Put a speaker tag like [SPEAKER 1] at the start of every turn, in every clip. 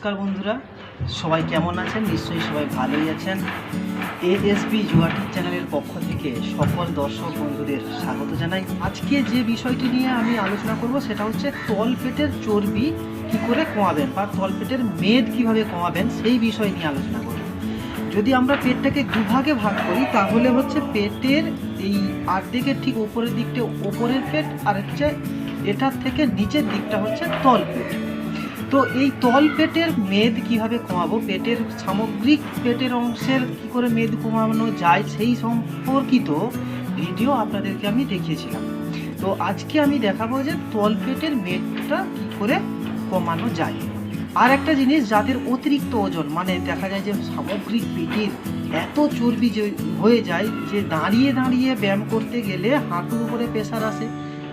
[SPEAKER 1] নমস্কার বন্ধুরা। সবাই কেমন আছেন? নিশ্চয়ই সবাই ভালোই আছেন। এএসবি জুয়াটি চ্যানেলের পক্ষ থেকে সকল দর্শক বন্ধুদের স্বাগত জানাই। আজকে যে বিষয়টি নিয়ে আমি আলোচনা করব সেটা হচ্ছে তলপেটের চর্বি কি করে কমাবেন বা তলপেটের মেদ কীভাবে কমাবেন সেই বিষয় নিয়ে আলোচনা করব। যদি আমরা পেটটাকে দুভাগে ভাগ করি, তাহলে হচ্ছে পেটের এই আর্ধেকের ঠিক উপরের দিকটা ওপরের পেট, আর হচ্ছে এটার থেকে নিচের দিকটা হচ্ছে তলপেট। তো এই তল পেটের মেদ কীভাবে কমাবো? পেটের সামগ্রিক পেটের অংশের কি করে মেদ কমানো যায় সেই সম্পর্কিত ভিডিও আপনাদেরকে আমি দেখিয়েছিলাম। তো আজকে আমি দেখাবো যে তল পেটের মেদটা কি করে কমানো যায়। আর একটা জিনিস, যাদের অতিরিক্ত ওজন মানে দেখা যায় যে সামগ্রিক পেটের এত চর্বি যে হয়ে যায় যে দাঁড়িয়ে দাঁড়িয়ে ব্যায়াম করতে গেলে হাঁটুর উপরে প্রেশার আসে।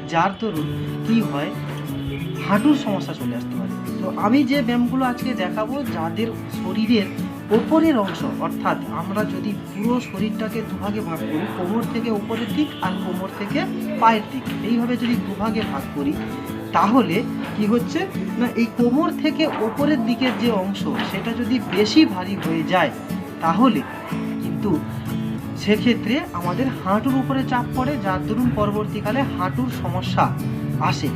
[SPEAKER 1] যার দরুন কি হয় হাঁটুর সমস্যা চলে আসতে পারে। তো আমি যে ব্যায়ামগুলো আজকে দেখাবো, যাদের শরীরের ওপরের অংশ, অর্থাৎ আমরা যদি পুরো শরীরটাকে দুভাগে ভাগ করি, কোমর থেকে ওপরের দিক আর কোমর থেকে পায়ের দিক, এইভাবে যদি দুভাগে ভাগ করি, তাহলে কি হচ্ছে? না, এই কোমর থেকে ওপরের দিকের যে অংশ, সেটা যদি বেশি ভারী হয়ে যায়, তাহলে কিন্তু সেক্ষেত্রে আমাদের হাঁটুর উপরে চাপ পড়ে, যার দরুন পরবর্তীকালে হাঁটুর সমস্যা আসে।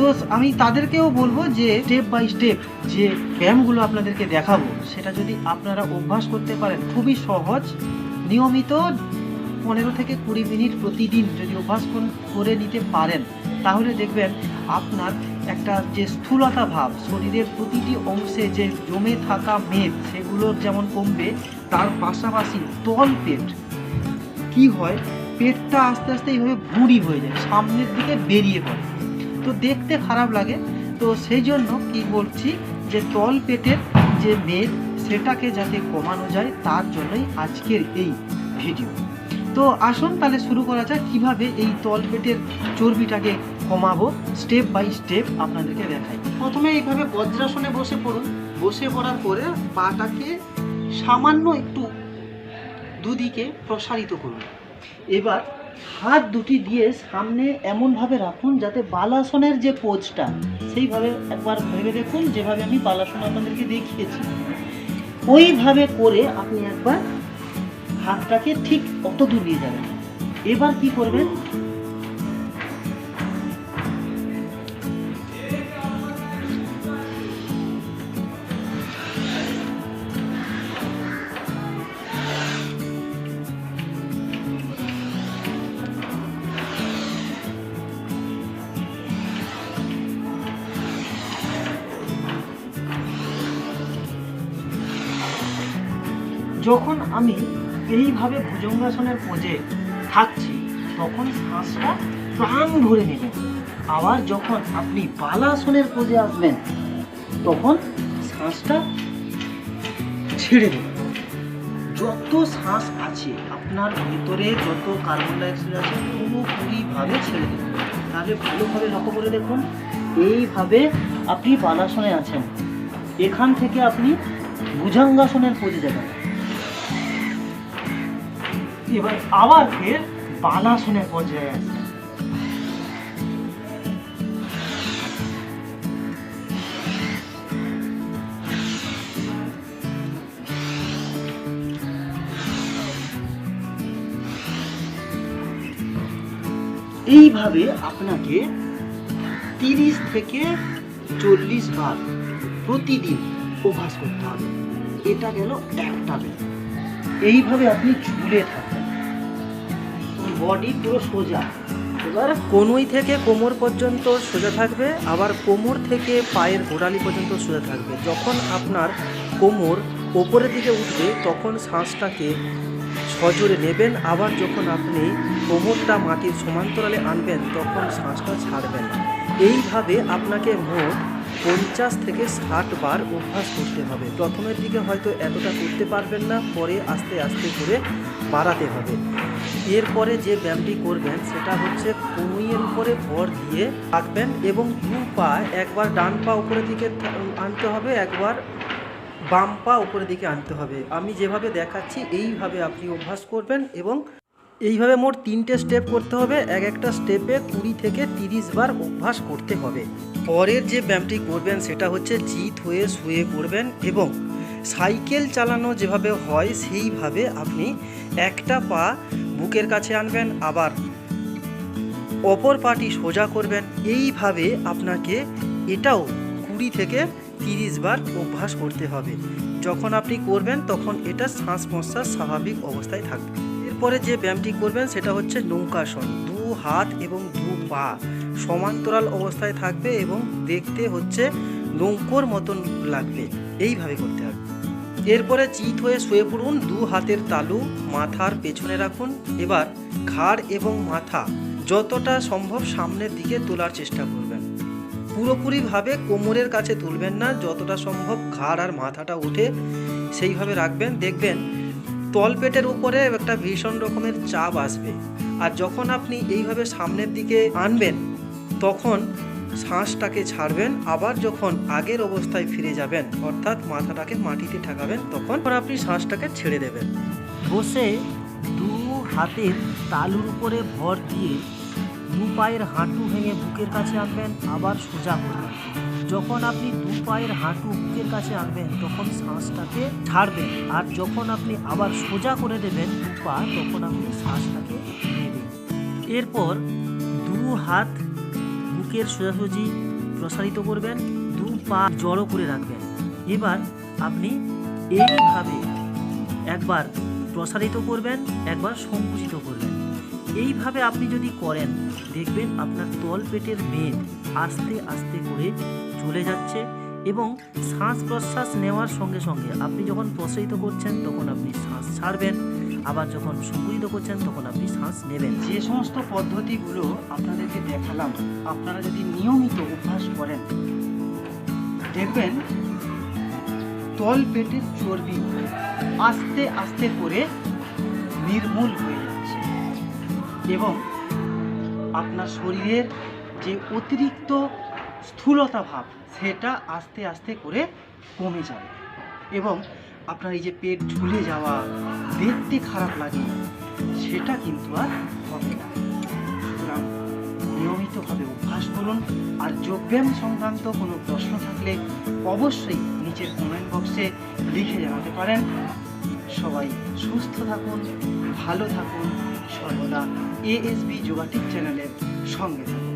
[SPEAKER 1] তো আমি তাদেরকেও বলব যে স্টেপ বাই স্টেপ যে ব্যায়ামগুলো আপনাদেরকে দেখাবো, সেটা যদি আপনারা অভ্যাস করতে পারেন, খুবই সহজ। নিয়মিত পনেরো থেকে কুড়ি মিনিট প্রতিদিন যদি অভ্যাস করে নিতে পারেন, তাহলে দেখবেন আপনার একটা যে স্থূলতা ভাব, শরীরের প্রতিটি অংশে যে জমে থাকা মেদ সেগুলোর যেমন কমবে, তার পাশাপাশি তল পেট কি হয়? পেটটা আস্তে আস্তে এইভাবে ভুঁড়ি হয়ে যায়, সামনের দিকে বেরিয়ে পড়ে। তো দেখতে খারাপ লাগে। তো সেই জন্য কি বলছি যে তল পেটের যে মেদ, সেটাকে যাতে কমানো যায়, তার জন্যই আজকের এই ভিডিও। তো আসুন তাহলে শুরু করা যাক, কীভাবে এই তল পেটের চর্বিটাকে কমাবো স্টেপ বাই স্টেপ আপনাদেরকে দেখাই। প্রথমে এইভাবে বজ্রাসনে বসে পড়ুন। বসে পড়ার পরে পাটাকে সামান্য একটু দুদিকে প্রসারিত করুন। এবার হাত দুটি দিয়ে সামনে এমনভাবে রাখুন যাতে বালাসনের যে পোজটা, সেইভাবে একবার ভেবে দেখুন, যেভাবে আমি বালাসন আপনাদেরকে দেখিয়েছি। ওইভাবে করে আপনি একবার হাতটাকে ঠিক অত দূর নিয়ে যাবেন। এবার কি করবেন? যখন আমি এইভাবে ভুজঙ্গাসনের পোজে থাকছি, তখন শ্বাসটা প্রাণ ভরে নেবেন আবার যখন আপনি বালাসনের পোজে আসবেন, তখন শ্বাসটা ছেড়ে দেবেন যত শ্বাস আছে, আপনার ভিতরে যত কার্বন ডাইঅক্সাইড আছে, পুরোপুরিভাবে ছেড়ে দেবেন তাহলে ভালোভাবে লক্ষ্য করে দেখুন, এইভাবে আপনি বালাসনে আছেন। এখান থেকে আপনি ভুজঙ্গাসনের পোজে যাবেন। এবার আবার ফের বালাসনের পর্যায়ে আসছে এইভাবে আপনাকে তিরিশ থেকে চল্লিশ বার প্রতিদিন অভ্যাস করতে হবে। এটা গেল একটা ব্যায়াম। এইভাবে আপনি ঝুলে থাকবেন বডি পুরো সোজা। এবার কনুই থেকে কোমর পর্যন্ত সোজা থাকবে, আবার কোমর থেকে পায়ের গোড়ালি পর্যন্ত সোজা থাকবে। যখন আপনার কোমর ওপরের দিকে উঠবে, তখন শ্বাসটাকে সজোরে নেবেন। আবার যখন আপনি কোমরটা মাটির সমান্তরালে আনবেন, তখন শ্বাসটা ছাড়বেন এইভাবে আপনাকে মোট পঞ্চাশ থেকে ষাট বার অভ্যাস করতে হবে। প্রথমের দিকে হয়তো এতটা করতে পারবেন না, পরে আস্তে আস্তে করে বাড়াতে হবে। এরপরে যে ব্যায়ামটি করবেন, সেটা হচ্ছে কনুইয়ের উপরে ভর দিয়ে রাখবেন এবং দু পা একবার ডান পা উপরের দিকে আনতে হবে, একবার বাম পা উপরের দিকে আনতে হবে। আমি যেভাবে দেখাচ্ছি, এইভাবে আপনি অভ্যাস করবেন এবং এইভাবে মোট তিনটে স্টেপ করতে হবে। এক একটা স্টেপে কুড়ি থেকে তিরিশ বার অভ্যাস করতে হবে। পরের যে ব্যায়ামটি করবেন সেটা হচ্ছে জিত হয়ে শুয়ে করবেন এবং সাইকেল চালানো যেভাবে হয় সেইভাবে আপনি একটা পা বুকের কাছে আনবেন, আবার অপর পাটি সোজা করবেন। এইভাবে আপনাকে এটাও কুড়ি থেকে তিরিশ বার অভ্যাস করতে হবে। যখন আপনি করবেন তখন এটা শ্বাস প্রশ্বাস স্বাভাবিক অবস্থায় থাকবে। এরপরে যে ব্যায়ামটি করবেন সেটা হচ্ছে নৌকাসন দু হাত এবং দু পা সমান্তরাল অবস্থায় থাকবে এবং দেখতে হচ্ছে নৌকোর মতন লাগবে। এইভাবে করতে হবে। এরপরে চিত হয়ে শুয়ে পড়ুন, দু হাতের তালু মাথার পেছনে রাখুন। এবার ঘাড় এবং মাথা যতটা সম্ভব সামনের দিকে তোলার চেষ্টা করবেন। পুরোপুরিভাবে কোমরের কাছে তুলবেন না, যতটা সম্ভব ঘাড় আর মাথাটা উঠে সেইভাবে রাখবেন। দেখবেন তলপেটের উপরে একটা ভীষণ রকমের চাপ আসবে। আর যখন আপনি এইভাবে সামনের দিকে আনবেন, তখন শ্বাসটাকে ছাড়বেন, আবার যখন আগের অবস্থায় ফিরে যাবেন, অর্থাৎ মাথাটাকে মাটিতে ঠেকাবেন, তখন আপনি শ্বাসটাকে ছেড়ে দেবেন।
[SPEAKER 2] বসে দু হাতের তালুর উপরে ভর দিয়ে দু পায়ের হাঁটু ভেঙে বুকের কাছে আনবেন আবার সোজা করবেন যখন আপনি দু পায়ের হাঁটু বুকের কাছে আনবেন, তখন শ্বাসটাকে ছাড়বেন আর যখন আপনি আবার সোজা করে দেবেন দু পা, তখন আপনি শ্বাসটাকে নেবেন। এরপর দু হাত বুকের সোজাসুজি প্রসারিত করবেন, দু পা জড়ো করে রাখবেন। এবার আপনি এইভাবে একবার প্রসারিত করবেন, একবার সংকুচিত করবেন। এইভাবে আপনি যদি করেন, দেখবেন আপনার তল পেটের মেদ আস্তে আস্তে করে চলে যাচ্ছে এবং শ্বাস প্রশ্বাস নেওয়ার সঙ্গে সঙ্গে আপনি যখন প্রসারিত করছেন তখন আপনি শ্বাস ছাড়বেন, আবার যখন সংকুচিত করছেন তখন আপনি শ্বাস নেবেন।
[SPEAKER 1] যে সমস্ত পদ্ধতিগুলো আপনাদেরকে দেখালাম, আপনারা যদি নিয়মিত অভ্যাস করেন, দেখবেন তল পেটের চর্বি আস্তে আস্তে করে নির্মূল হয়ে যাচ্ছে এবং আপনার শরীরের যে অতিরিক্ত স্থূলতা ভাব, সেটা আস্তে আস্তে করে কমে যাবে এবং আপনার এই যে পেট ঝুলে যাওয়া, দেখতে খারাপ লাগে, সেটা কিন্তু আর হবে না। সুতরাং নিয়মিতভাবে অভ্যাস করুন, আর যোগব্যায়াম সংক্রান্ত কোনো প্রশ্ন থাকলে অবশ্যই নিচের কমেন্ট বক্সে লিখে জানাতে পারেন। সবাই সুস্থ থাকুন, ভালো থাকুন। সর্বদা এএসবি যোগাটিক চ্যানেলের সঙ্গে থাকুন।